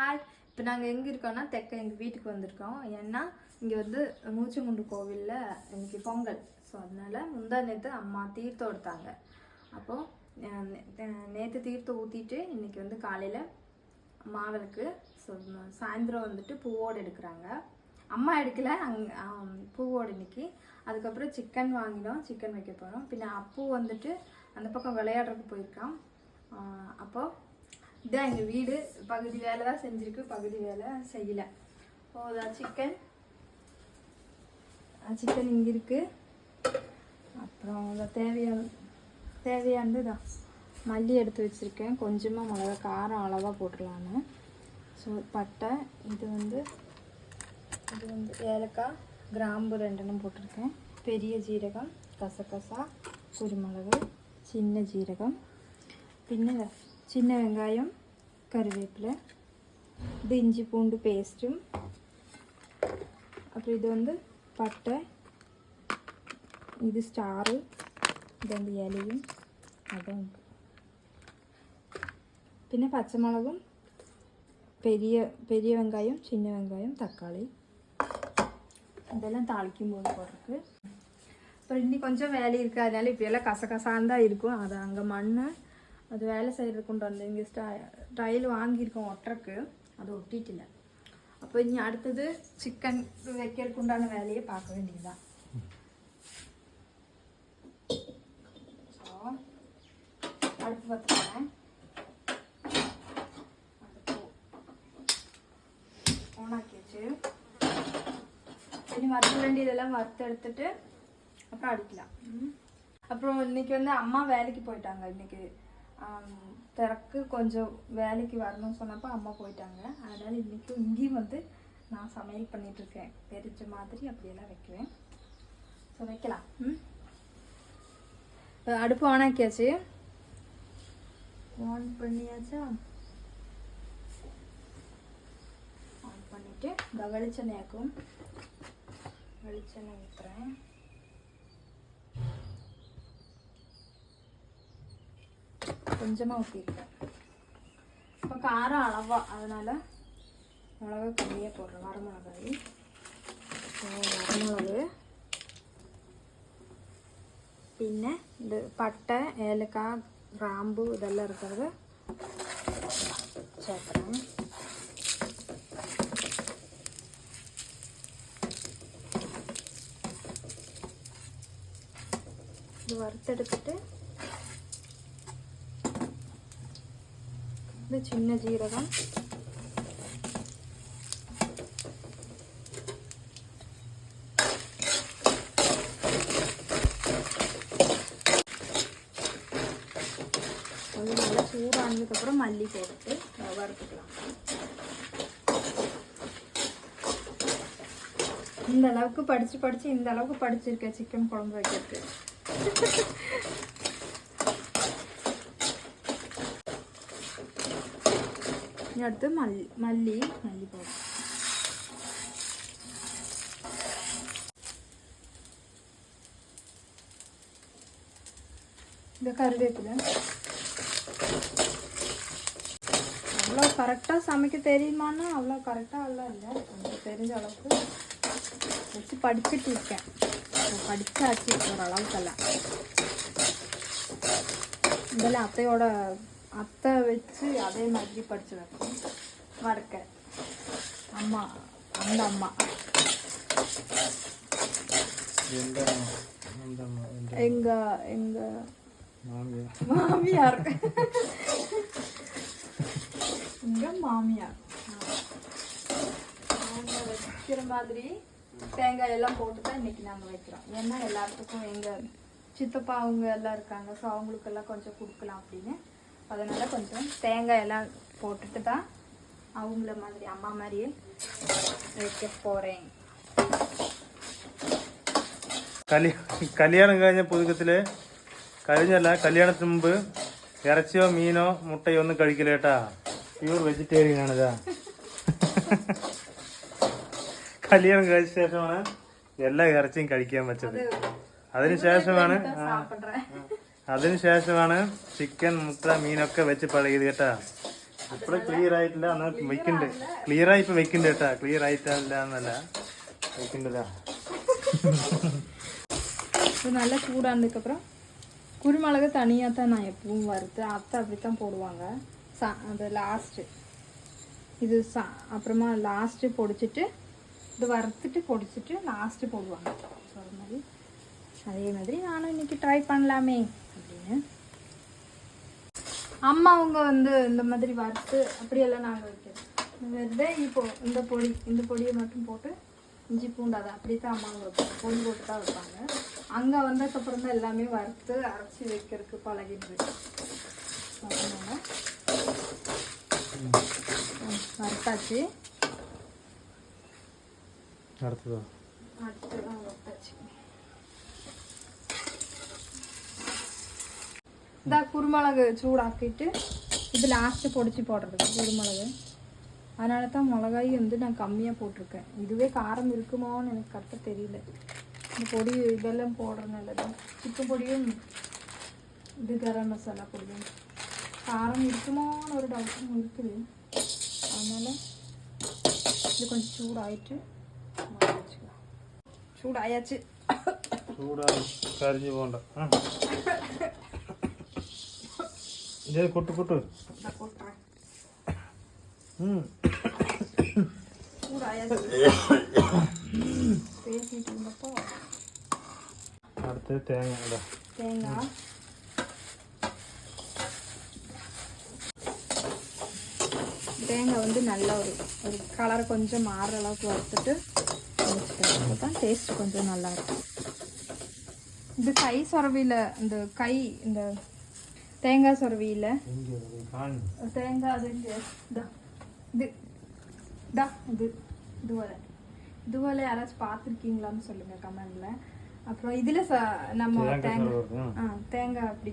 Hi இப்போ நாங்கள் எங்கே இருக்கோம்னா தெக்க எங்கள் வீட்டுக்கு வந்திருக்கோம். ஏன்னா இங்கே வந்து மூச்சங்குண்டு கோவிலில் இன்னைக்கு பொங்கல். ஸோ அதனால் முந்தா நேற்று அம்மா தீர்த்தம் எடுத்தாங்க. அப்போது நேற்று தீர்த்தம் ஊற்றிட்டு இன்னைக்கு வந்து காலையில் மாவிளக்கு ஸோ சாயந்தரம் வந்துட்டு பூவோடு எடுக்கிறாங்க. அம்மா எடுக்கல. அங் பூவோடு இன்னைக்கு. அதுக்கப்புறம் சிக்கன் வாங்கினோம். சிக்கன் வைக்க போகிறோம் பின்ன அப்பூ வந்துட்டு அந்த பக்கம் விளையாடுறதுக்கு போயிருக்கான். அப்போது இதான் எங்கள் வீடு. பகுதி வேலை தான் செஞ்சுருக்கு. பகுதி வேலை செய்யலை. போதா சிக்கன் சிக்கன் இங்கே இருக்குது அப்புறம் தேவையான தேவையானது தான் மல்லி எடுத்து வச்சுருக்கேன். கொஞ்சமாக மிளகா காரம் அளவாக போட்டுடலான்னு ஸோ பட்டை இது வந்து இது வந்து ஏலக்காய் கிராம்பு ரெண்டெண்ணம் போட்டிருக்கேன். பெரிய ஜீரகம் கசகசா குருமிளகு சின்ன ஜீரகம். பின்ன சின்ன வெங்காயம் கருவேப்பிலை இது இஞ்சி பூண்டு பேஸ்ட்டும் அப்புறம் இது வந்து பட்டை இது ஸ்டாரு இது வந்து இலையும் അതും പിന്നെ പച്ചമുളകും പെരിയ പെരിയ വെങ്കായം சின்ன வெங்காயம் தக்காளி இதெல்லாம் தாளிக்கும் போது போடுறதுக்கு அப்புறம் இன்னி கொஞ்சம் வேலை இருக்குது அதனால இப்போ எல்லாம் கசகசான்னு தான் இருக்கும் அது அங்கே மண் அது வேலை செய்கிறதுக்கு கொண்டு வந்து இங்கே ஸ்டா டைல் வாங்கியிருக்கோம் ஒட்டுறக்கு அது ஒட்டிட்டில்ல. அப்போ இனி அடுத்தது சிக்கன் வைக்கிறதுக்கு உண்டான வேலையை பார்க்க வேண்டியதுதான். அடுப்பு பார்த்துக்கிறேன். அடுப்பு ஓனாக்கியாச்சு இனி வறுக்க வேண்டியதெல்லாம் வறுத்து எடுத்துட்டு அப்புறம் அடிக்கலாம். ம். அப்புறம் இன்னைக்கு வந்து அம்மா வேலைக்கு போயிட்டாங்க. இன்னைக்கு திறக்கு கொஞ்சம் வேலைக்கு வரணும்னு சொன்னப்போ அம்மா போயிட்டாங்க. அதனால் இன்றைக்கும் இங்கேயும் வந்து நான் சமையல் பண்ணிகிட்ருக்கேன் இருக்கேன். தெரிஞ்ச மாதிரி அப்படியெல்லாம் வைக்குவேன் ஸோ வைக்கலாம். ம்? இப்போ அடுப்பு ஆன் ஆக்கியாச்சு. ஆன் பண்ணியாச்சா? ஆன் பண்ணிவிட்டு இந்த வெளிச்செண்ணெயாக்கும் வெளிச்செண்ணெய் ஊற்றுறேன் கொஞ்சமாக ஊற்றிருக்கேன் இப்போ காரம் அளவா அதனால மிளகா கம்மியாக போடுறேன் வரமிளகாய் வரமிளகு പിന്നെ ഇത് പട്ട ഏലക്ക ഗ്രാമ്പു ഇതെല്ലാം ഇരിക്കുന്നത് ചേർക്കണം ഇത് വറുത്തെടുത്തിട്ട് இந்த சின்ன ஜீரகம். கொஞ்சம் நல்லா சூடானதுக்கப்புறம் மல்லி போட்டு வறுத்துக்கலாம் இந்த அளவுக்கு படித்து படித்து இந்த அளவுக்கு படிச்சிருக்கேன் சிக்கன் குழம்பு வைக்கிறது இனி அடுத்து மல்லி மல்லி மல்லி போடும் இந்த கருவேப்பிலை அவ்வளோ கரெக்டாக சமைக்க தெரியுமான்னா அவ்வளோ கரெக்டாக எல்லாம் இல்லை கொஞ்சம் தெரிஞ்ச அளவுக்கு வச்சு படிச்சுட்டு இருக்கேன் படித்தாச்சு ஒரு அளவுக்கெல்லாம் இதெல்லாம் அத்தையோட அத்தை வச்சு அதே மாதிரி படிச்சு வைப்போம் வறுக்க அம்மா அந்த அம்மா. எங்க எங்க? மாமியார். இங்க மாமியார்? அவங்க வைக்கிற மாதிரி தேங்காய் எல்லாம் போட்டு தான் இன்னைக்கு நாங்க வைக்கிறோம். ஏன்னா எல்லாத்துக்கும் எங்க சித்தப்பா அவங்க எல்லாம் இருக்காங்க ஸோ அவங்களுக்கெல்லாம் கொஞ்சம் கொடுக்கலாம் அப்படின்னு. அதனால கொஞ்சம் தேங்காய் எல்லாம் போட்டுட்டு தான் அவங்கள மாதிரி அம்மா மாதிரியே வைக்க போறேன் കല്യ കല്യാണം കഴിഞ്ഞ പുതുക്കത്തില് കഴിഞ്ഞല്ല കല്യാണത്തിന് മുമ്പ് ഇറച്ചിയോ മീനോ മുട്ടയോ ഒന്നും കഴിക്കില്ല കേട്ടാ പ്യൂർ വെജിറ്റേറിയൻ ആണിതാ കല്യാണം കഴിച്ച ശേഷമാണ് എല്ലാ ഇറച്ചിയും കഴിക്കാൻ പറ്റത് അതിനുശേഷമാണ് ആ, சாப்பிட்றேன் അതിനുശേഷമാണ് ചിക്കൻ മുട്ട മീനൊക്കെ വെച്ച് പഴകിയത് കേട്ടാ ഇപ്പഴും ക്ലിയർ ആയിട്ടില്ല എന്നാ വെക്കണ്ട് ക്ലിയർ ആയി ഇപ്പൊ വെക്കണ്ട് കേട്ടാ ക്ലിയർ ആയിട്ടില്ല എന്നല്ല വെക്കണ്ടതാ இது நல்லா சூடானதுக்கப்புறம் குருமிளகு தனியாக தான் நான் எப்பவும் வறுத்து அத்தை அப்படி தான் போடுவாங்க சா அது லாஸ்ட்டு இது சா அப்புறமா லாஸ்ட்டு பொடிச்சிட்டு இது வறுத்துட்டு பொடிச்சிட்டு லாஸ்ட்டு போடுவாங்க ஸோ அது மாதிரி அதே மாதிரி நானும் இன்னைக்கு ட்ரை பண்ணலாமே அம்மா அவங்க வந்து இந்த மாதிரி வறுத்து அப்படியெல்லாம் நாங்கள் வைக்கிறோம் வெறுதே இப்போ இந்த பொடி இந்த பொடியை மட்டும் போட்டு இஞ்சி பூண்டாதான் அதை அப்படி தான் அம்மா வைப்பாங்க. பொடி போட்டு தான் வைப்பாங்க. அங்கே வந்ததுக்கப்புறம் தான் எல்லாமே வறுத்து அரைச்சி வைக்கிறதுக்கு பழகிடுது. அதனால் வறுத்தாச்சு. அடுத்ததான் அடுத்ததான் வறுத்தாச்சு. இந்த குருமிளகு சூடாக்கிட்டு இது லாஸ்ட்டு பொடிச்சு போடுறது குருமிளகு அதனால தான் மிளகாய் வந்து நான் கம்மியாக போட்டிருக்கேன் இதுவே காரம் இருக்குமோன்னு எனக்கு கரெக்டாக தெரியல இந்த பொடி இதெல்லாம் போடுறதுனால தான் சிக்கன் பொடியும் இது கரம் மசாலா பொடியும் காரம் இருக்குமோன்னு ஒரு டவுட்டும் இருக்குது அதனால இது கொஞ்சம் சூடாயிட்டு மாற்றி வச்சுக்கலாம் சூடாயாச்சு ചൂടായി കരിഞ്ഞു പോണ്ട ಇದೆ ಕೊಟ್ಟು ಕೊಟ್ಟು அடுத்து தேங்காய் தேங்காய். தேங்காய் வந்து நல்லா ஒரு ஒரு கலர் கொஞ்சம் மாறுற அளவுக்கு வறுத்துட்டு வச்சுக்கிறது தான் டேஸ்ட் கொஞ்சம் நல்லா இருக்கும். இது கை சொரவியில் இந்த கை இந்த தேங்காய் சொரவி இல்லை? தேங்காய் அது இது. டா இது. இதுவரை இதுவரை யாராச்சும் பார்த்துருக்கீங்களான்னு சொல்லுங்கள் கமெண்டில். அப்புறம் இதில் ச நம்ம தேங்காய் ஆ தேங்காய் அப்படி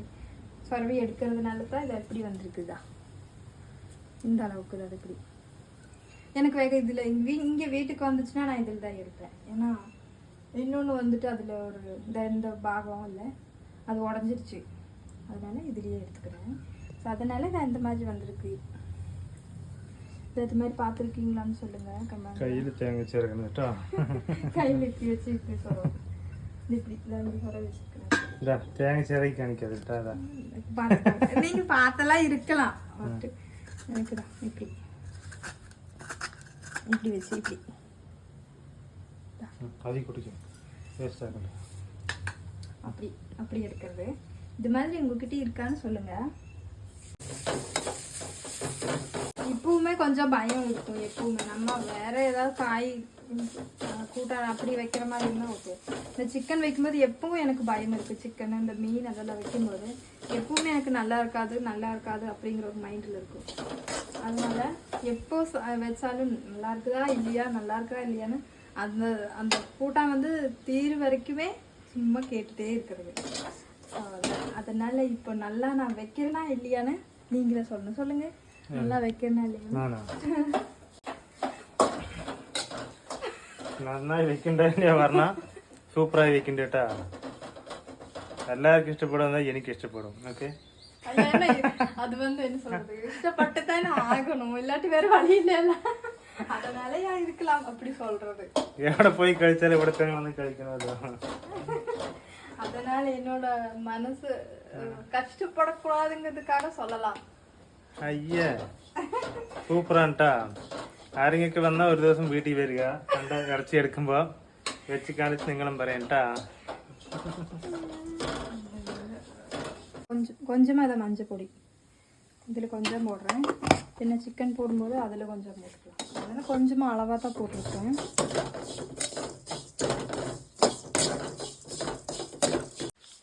சொரவி எடுக்கிறதுனால தான் இது எப்படி வந்திருக்குதா இந்த அளவுக்கு தான் இப்படி எனக்கு வேக இதில் இங்கே வீட்டுக்கு வந்துச்சுன்னா நான் இதில் தான் இருப்பேன். ஏன்னா இன்னொன்று வந்துட்டு அதில் ஒரு இந்த இந்த பாகம் இல்லை. அது உடஞ்சிருச்சு. அதனால் இதுலேயே எடுத்துக்கிறேன். ஸோ அதனால் நான் இந்த மாதிரி வந்திருக்கு. இது மாதிரி பார்த்துருக்கீங்களான்னு சொல்லுங்கள் கையில் தேங்க வச்சிருக்கேன்ட்டா கையில் இப்படி வச்சு இப்படி சொல்கிறோம் இப்படி வந்து சொல்ல வச்சுருக்கிறேன். நீங்கள் பார்த்தெல்லாம் இருக்கலாம். எனக்குதான் இப்படி. இப்படி வச்சு இப்படி. கதை குடிக்கும் வேஸ்ட்டாக அப்படி அப்படி இருக்கிறது இது மாதிரி உங்ககிட்ட இருக்கான்னு சொல்லுங்க. இப்பவுமே கொஞ்சம் பயம் இருக்கும் எப்பவுமே. நம்ம வேற ஏதாவது காய் கூட்டா கூட்டான் அப்படி வைக்கிற மாதிரி இருந்தால் ஓகே இந்த சிக்கன் வைக்கும்போது எப்பவும் எனக்கு பயம் இருக்கு. சிக்கன் இந்த மீன் அதெல்லாம் வைக்கும்போது எப்பவுமே எனக்கு நல்லா இருக்காது நல்லா இருக்காது அப்படிங்கிற ஒரு மைண்டில் இருக்கும். அதனால எப்போ ச- வச்சாலும் நல்லா இருக்குதா இல்லையா நல்லா இருக்கா இல்லையான்னு அந்த அந்த கூட்டா வந்து தீர் வரைக்குமே சும்மா கேட்டுட்டே இருக்கிறது. அதனால இப்போ நல்லா நான் வைக்கிறேனா இல்லையான்னு நீங்களே சொல்லணும் சொல்லுங்க நல்லா வைக்கிறேனா இல்லையா ആണോ നന്നായി വെക്കണ്ടേ പറഞ്ഞ സൂപ്പറായി വെക്കണ്ട കേട്ടാ എല്ലാവർക്കും ഇഷ്ടപ്പെടുന്ന എനിക്ക് ഇഷ്ടപ്പെടും ഓക്കെ அது என்ன இது? அது வந்து என்ன சொல்றது இஷ்டப்பட்டு தானே ஆகணும் இல்லாட்டி வேற வழி இல்லைல்ல அதனால ஏன் இருக்கலாம் அப்படி சொல்றது എവിടെ പോയി കഴിച്ചാലും ഇവിടെ തന്നെ വന്ന് കഴിക്കണമല്ലോ அதனால என்னோட மனசு அஹ், கஷ்டப்படக்கூடாதுங்கிறதுக்காக சொல்லலாம் അയ്യേ സൂപ്പറാണ് കേട്ടാ ആരെങ്കിലൊക്കെ വന്നാ ഒരു ദിവസം വീട്ടിൽ വരിക കണ്ട ഇറച്ചി എടുക്കുമ്പോ വെച്ച് കാണിച്ച് നിങ്ങളും പറയാം കേട്ടാ கொஞ்சம் கொஞ்சமாக அதை மஞ்சள் பொடி இதில் கொஞ்சம் போடுறேன் பின்ன சிக்கன் போடும்போது அதில் கொஞ்சம் போட்டுக்கலாம் அதனால் கொஞ்சமாக அளவாக தான்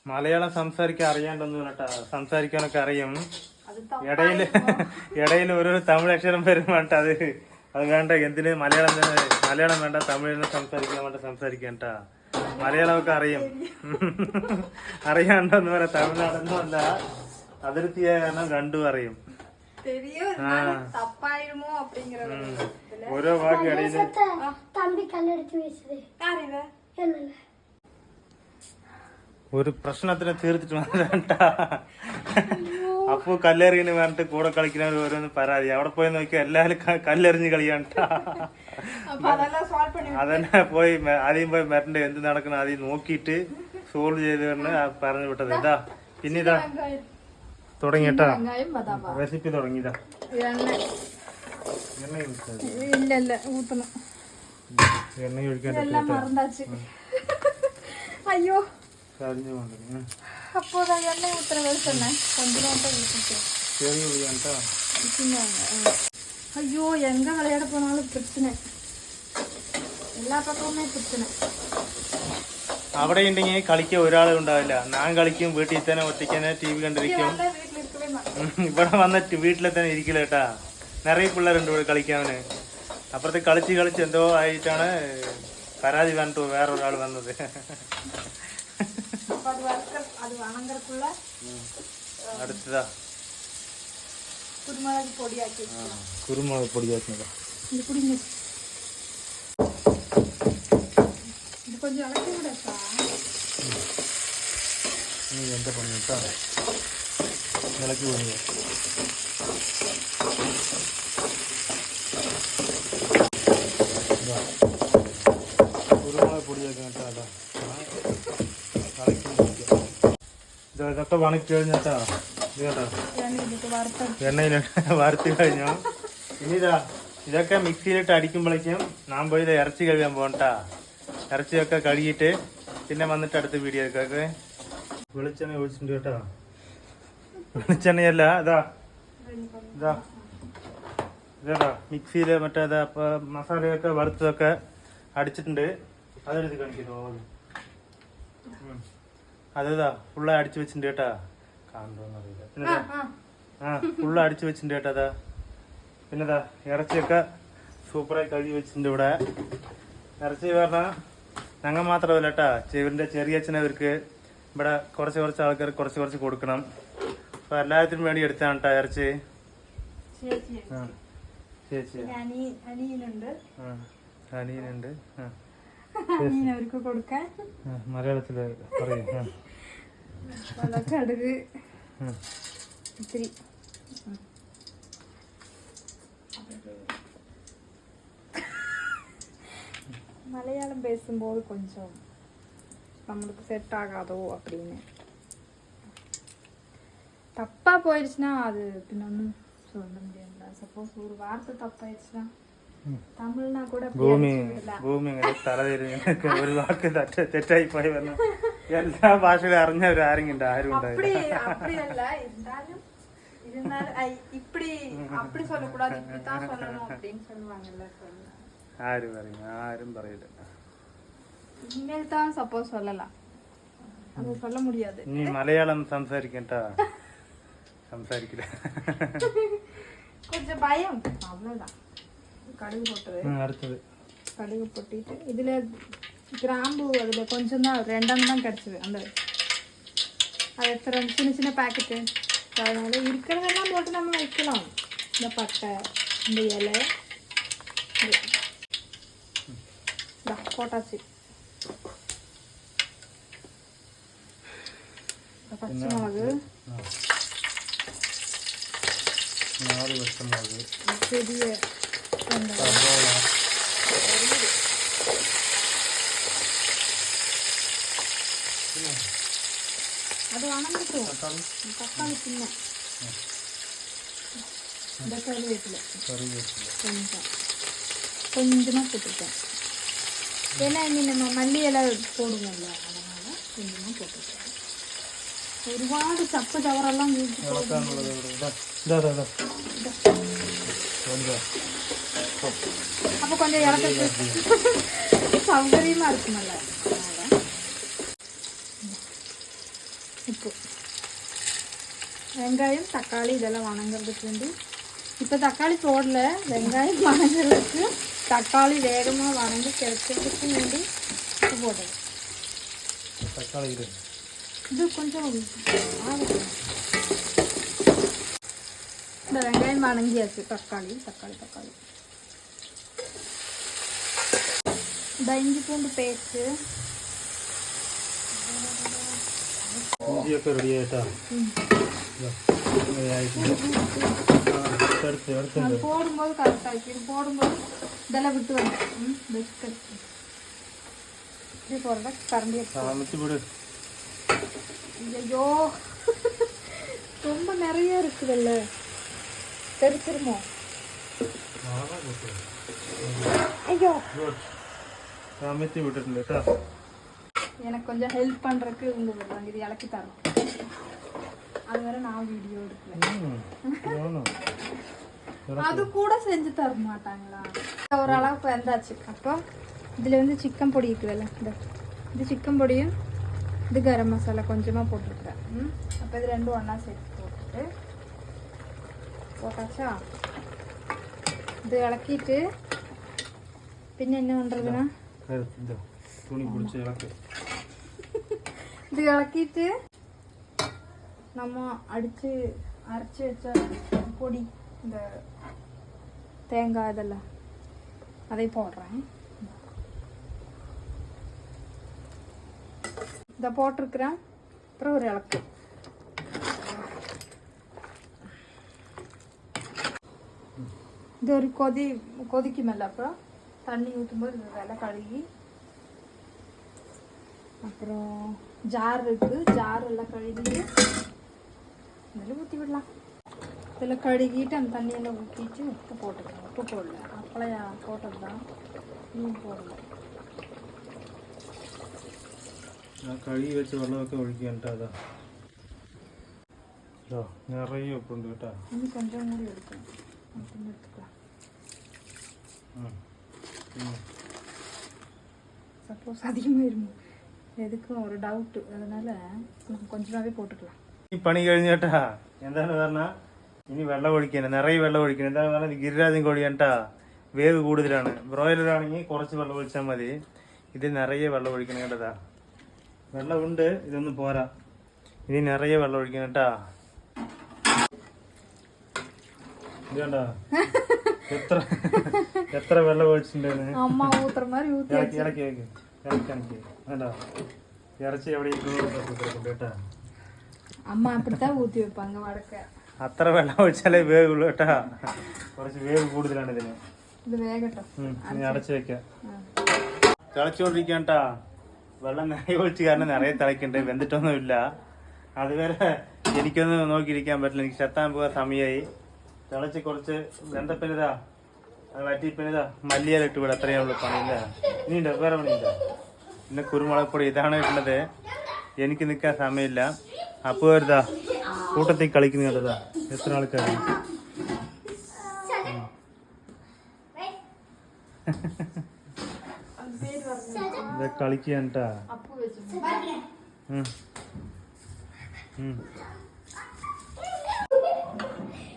മലയാളം സംസാരിക്കാൻ അറിയാണ്ടെന്ന് പറഞ്ഞിട്ടാ സംസാരിക്കാനൊക്കെ അറിയും. ഇടയിൽ ഇടയിൽ ഓരോ തമിഴ് അക്ഷരം വരും വേണ്ട അത് അത് വേണ്ട എന്തിന് മലയാളം മലയാളം വേണ്ട തമിഴിനെ സംസാരിക്കാൻ വേണ്ട സംസാരിക്കാൻ കേട്ടാ മലയാളമൊക്കെ അറിയും. അറിയാണ്ടെന്ന് പറയാ തമിഴ്നാടൊന്നും അതിർത്തിയായ കാരണം രണ്ടും അറിയും. ഓരോ വാക്ക് ഇടയിൽ തമ്പി കല്ലെടുത്ത് വീശത് അറിയില്ല ഒരു പ്രശ്നത്തിനെ തീർത്തിട്ട് അപ്പൊ അപ്പു പറഞ്ഞിട്ട് കൂടെ കളിക്കുന്നവർ ഓരോന്ന് പരാതി. അവിടെ പോയി നോക്കി എല്ലാവരും കല്ലെറിഞ്ഞ് കളിയാണ്ട. അതന്നെ പോയി ആദ്യം പോയി മരണ്ട എന്ത് നടക്കണം ആദ്യം നോക്കിയിട്ട് സോൾവ് ചെയ്ത് പറഞ്ഞു വിട്ടത്. ഇതാ പിന്നിതാ തുടങ്ങിട്ടാ റെസിപ്പി തുടങ്ങിയതാ. എണ്ണ ഒഴിക്കാൻ അയ്യോ. അപ്പോൾ എണ്ണ ഉത്തര വെളിച്ചെണ്ണ. കൊഞ്ചിനോട്ട് വിളിച്ചിട്ട് ചെറിയ ഉള്ളി ಅಂತ അയ്യോ എങ്ക വിളയാടെ പോണാളും പ്രശ്നം എല്ലാ പക്കവുമേ പ്രശ്നം അവിടെ ഉണ്ടെങ്കിൽ കളിക്കാൻ ഒരാളെ ഉണ്ടാവില്ല. ഞാൻ കളിക്കും വീട്ടിൽ തന്നെ ഒറ്റയ്ക്കന്നെ ടി വി കണ്ടിരിക്കും. ഇവിടെ വന്നിട്ട് വീട്ടിലെ തന്നെ ഇരിക്കില്ല കേട്ടാ നിറയെ പിള്ളേരുണ്ട് ഇവിടെ കളിക്കാവന് അപ്പുറത്ത് കളിച്ച് കളിച്ച് എന്തോ ആയിട്ടാണ് പരാതി പറഞ്ഞിട്ട് വേറൊരാൾ വന്നത്. அப்போ அது வறுக்கிற அது வணங்குறதுக்குள்ள அடுத்ததா? குருமிளகு பொடியாக்கி குருமிளகு பொடியாக்கினதா? இது குடிங்க இது கொஞ்சம் அழைச்சி விடப்பா நீ எந்த பண்ணிட்டா விளக்கி விடுங்க. ഇതൊക്കെ വണക്കി കഴിഞ്ഞാ എണ്ണയില വറുത്തി കഴിഞ്ഞു. ഇനിതാ ഇതൊക്കെ മിക്സിയിലിട്ട് അടിക്കുമ്പോഴേക്കും നാം പോയി ഇറച്ചി കഴുകാൻ പോകണ്ടാ. ഇറച്ചിയൊക്കെ കഴുകിയിട്ട് പിന്നെ വന്നിട്ട് അടുത്ത വീഡിയോ ഒക്കെ വെളിച്ചെണ്ണ ഒഴിച്ചിട്ടുണ്ട് കേട്ടോ. വെളിച്ചെണ്ണയല്ല അതാ ഇതാ. ഇതാ മിക്സിയിൽ മറ്റേ അതാ ഇപ്പൊ മസാലയൊക്കെ വറുത്തതൊക്കെ അടിച്ചിട്ടുണ്ട്. അതെടുത്ത് കാണിക്കുന്നു അതേതാ? ഫുള്ള് അടിച്ചു വെച്ചിട്ടുണ്ട് കേട്ടാ. കാണുന്നറിയില്ല പിന്നെതാ ആ ഫുള്ള് അടിച്ചു വെച്ചിട്ടുണ്ട് കേട്ടാ അതാ. പിന്നെതാ ഇറച്ചിയൊക്കെ സൂപ്പറായി കഴുകി വെച്ചിട്ടുണ്ട് ഇവിടെ. ഇറച്ചി പറഞ്ഞാൽ ഞങ്ങൾ മാത്രമല്ല കേട്ടാ. ചെവിന്റെ ചെറിയ അച്ഛനെ അവർക്ക് ഇവിടെ കുറച്ച് കുറച്ച് ആൾക്കാർ കുറച്ച് കുറച്ച് കൊടുക്കണം. അപ്പൊ എല്ലാത്തിനും വേണ്ടി എടുത്താണ് കേട്ടാ ഇറച്ചി. ചേച്ചി. അനിയനുണ്ട്. മലയാളത്തിൽ പറയും. கடுகு இத்திரி. மலையாளம் பேசும்போது கொஞ்சம் நம்மளுக்கு செட் ஆகாதோ அப்படின்னு. தப்பா போயிடுச்சுன்னா அது பின்னொன்னும் சொல்ல முடியாதுல சப்போஸ் ஒரு வார்த்தை தப்பாயிடுச்சுன்னா தமிழ்னா கூட பூமி பூமி தரவேறு ஒரு வாக்கு தட்டு தெட்டாய் போய் வரணும். എല്ലാ ഭാഷയിലും അറിഞ്ഞവർ ആരെങ്കിലും ആരും அப்படி ഉണ്ടായില്ല அப்படி அல்ல இருந்தாலும் இருந்தாலும் ஐ, இப்படி அப்படி சொல்லக்கூடாது இப்படித்தான் சொல்லணும் அப்படின்னு சொல்லுவாங்கல்ல சொல்லுங்க. ആരും പറയും ആരും പറയില്ല இனிமேல் தான் சப்போஸ் சொல்லலாம் அது சொல்ல முடியாது ഇനി മലയാളം സംസാരിക്കട്ട സംസാരിക്കില്ല கொஞ்சம் பயம் அவ்வளவுதான் கடுகு போட்டது ഉം, അടുത്തത് கடுகு பொட்டிட்டு இதுல ഗ്രാമ്പൂ അതിൽ കൊഞ്ചെന്ന രണ്ടെണ്ണം കടിച്ചത്. അത് അത് എത്ര ചിന്ന ചിന്ന പാക്കറ്റ്. പറഞ്ഞാൽ ഇരിക്കണമെല്ലാം പോട്ട് നമ്മൾ വയ്ക്കണം. പിന്നെ പട്ട ഇല. പൊട്ടാസി പച്ചമുളക്. ചെറിയ அது வணங்கட்டும் തക്കാളി தக்காளி சின்ன இந்த கருவேப்பிலை കറിവേപ്പില கொஞ்சம் கொஞ்சமாக போட்டுருக்கேன் ஏன்னா இனி நம்ம மல்லி இலை போடுவோம்ல அதனால கொஞ்சமாக போட்டுருக்கேன் ഒരുപാട് ചപ്പ് ചവറെല്ലാം വീട്ടിൽ ഇളക്കാനുള്ളത് ഇവിടെ ഇതാ வெங்காயம் தக்காளி இதெல்லாம் வணங்குறதுக்கு வந்து இப்போ தக்காளி போடல வெங்காயம் வணங்குறதுக்கு தக்காளி வேகமாக வணங்கி கிடைக்கிறதுக்கு வேண்டி உப்பு போடுறது இது கொஞ்சம் இந்த வெங்காயம் வணங்கியாச்சு தக்காளி தக்காளி தக்காளி. இந்த இஞ்சி பூண்டு பேஸ்ட்டு ഇഞ്ചിയൊക്കെ റെഡി ആയിട്ടാ ഇതാ, ഇങ്ങനെ ആയിട്ടുണ്ട്. ആ, അടുത്തടുത്ത് அது അടുത്തുണ്ട് போடும்போது கரெக்டாக இருக்கு இது போடும்போது இதெல்லாம் விட்டு வந்து ம் பிஸ்கட் இப்படி போடுறத கரண்டி எடுத்து താമസിച്ച് വിട് ஐயோ ரொம்ப நிறைய இருக்குதுல்ல தெரிச்சிருமோ ஐயோ താമസിച്ച് വിട്ടിട്ടുണ്ട് കേട്ടോ எனக்கு கொஞ்சம் ஹெல்ப் பண்ணுறதுக்கு இவங்க வருவாங்க இது இலக்கி தரோம் அது வேற நான் வீடியோ எடுக்கிறேன் அது கூட செஞ்சு தர மாட்டாங்களா? ஒரு அளவுக்கு வந்தாச்சு. அப்போ இதில் வந்து சிக்கன் பொடி இருக்குதுல்ல இந்த இது சிக்கன் பொடியும் இது கரம் மசாலா கொஞ்சமாக போட்டிருக்கிறேன். ம் அப்போ இது ரெண்டும் ஒன்றா சேர்த்து போட்டுட்டு போட்டாச்சா? இது இலக்கிட்டு பின்ன என்ன பண்ணுறதுன்னா துணி பிடிச்சி இலக்கு. இது இறக்கிட்டு நம்ம அடித்து அரைச்சி வச்ச பொடி இந்த தேங்காய் இதெல்லாம். அதை போடுறேன். இதை போட்டிருக்கிறேன். அப்புறம் ஒரு இலக்கு. இது ஒரு கொதி கொதிக்குமல்ல அப்புறம் தண்ணி ஊற்றும்போது இந்த வெலை கழுகி அப்புறம் ஜார் இருக்கு ஜார் எல்லாம் கழுகி இதில் ஊற்றி விடலாம் இதில் கழுகிட்டு அந்த தண்ணியெல்லாம் ஊற்றிட்டு உப்பு போட்டுக்கலாம் உப்பு போடல அப்பளையா போட்டது தான் இன்னும் போடல ആ കഴുകി വെച്ച് വെള്ളമൊക്കെ ഒഴിക്കണ്ട അതാ ഇതാ, നിറയെ ഉപ്പുണ്ട് കേട്ടോ இன்னும் கொஞ்சம் மூடி எடுக்கணும் அப்படின்னு எடுத்துக்கலாம் ഉം. ഉം. சப்போஸ் அதிகமாயிருமோ எதுக்கும் ஒரு டவுட்டு அதனால நம்ம கொஞ்சமாகவே போட்டுக்கலாம் ഈ പണി കഴിഞ്ഞ് കേട്ടാ എന്താണ് പറഞ്ഞ ഇനി വെള്ളം ഒഴിക്കണം നിറയെ വെള്ളം ഒഴിക്കണം എന്താണ് പറഞ്ഞാൽ ഗിരിരാജൻ കോഴിയാണ്ടാ വേവ് കൂടുതലാണ് ബ്രോയിലർ ആണെങ്കിൽ കുറച്ച് വെള്ളം ഒഴിച്ചാൽ മതി ഇത് നിറയെ വെള്ളം ഒഴിക്കണം കേട്ടതാ വെള്ളമുണ്ട് ഇതൊന്നും പോരാ ഇനി നിറയെ വെള്ളം ഒഴിക്കണം കേട്ടാ ഇത് കണ്ടാ എത്ര എത്ര വെള്ളം ഒഴിച്ചിട്ടുണ്ടെന്ന് அம்மா ஊற்றுற വടക്ക അത്ര വെള്ളം ഒഴിച്ചാലേ വേവുള്ളൂ കേട്ടാ. കുറച്ച് വേവ് കൂടുതലാണ് ഇതിന്. ഇത് ഇനി അടച്ചു. വെക്കാം. തിളച്ചുകൊണ്ടിരിക്കാട്ടാ വെള്ളം നിറയെ ഒഴിച്ച് കാരണം നിറയെ തിളക്കണ്ട് വെന്തിട്ടൊന്നും ഇല്ല അതുവരെ എനിക്കൊന്ന് നോക്കിയിരിക്കാൻ പറ്റില്ല. എനിക്ക് ശത്താൻ പോകാൻ സമയമായി തിളച്ച് കുറച്ച് വെന്തപ്പിനിതാ. വറ്റി ഇപ്പം ഇതാ മല്ലിയാൽ ഇട്ട് വിടും അത്രയേ ഉള്ളൂ പണിയില്ല ഇനിയുണ്ടോ വേറെ പണിയില്ല പിന്നെ കുരുമുളക് പൊടി ഇതാണ് ഇട്ടുള്ളത് എനിക്ക് നിൽക്കാൻ സമയമില്ല. അപ്പോൾ വരുതാ കൂട്ടത്തിൽ കളിക്കുന്ന കണ്ടതാ എത്ര ആൾക്കാരാണ് കളിക്കാൻ കേട്ടാ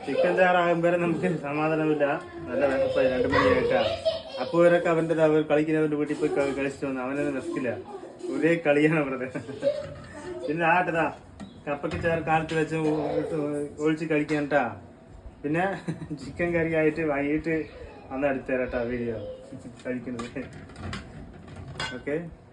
ചിക്കൻ ചാറാകും നമുക്ക് സമാധാനമില്ല. നല്ല വിശപ്പായി. രണ്ടു മണി കേട്ടാ അപ്പോൾ ഇവരൊക്കെ അവന്റെ അവർ കളിക്കുന്നവന്റെ വീട്ടിൽ പോയി കളി- കളിച്ചിട്ട് വന്നു. അവനൊന്നും നിർത്തില്ല ഒരേ കളിയാണ് അവരുടെ. പിന്നെ ആട്ടതാ. കപ്പയ്ക്ക് ചേർ കാലത്ത് വെച്ച് ഒഴിച്ച് ഒഴിച്ച് കഴിക്കാൻട്ടാ പിന്നെ ചിക്കൻ കറി ആയിട്ട് വൈകിട്ട് അന്ന് അടുത്ത് തരാട്ടാ വീഡിയോ. കഴിക്കുന്നത്. ഓക്കെ?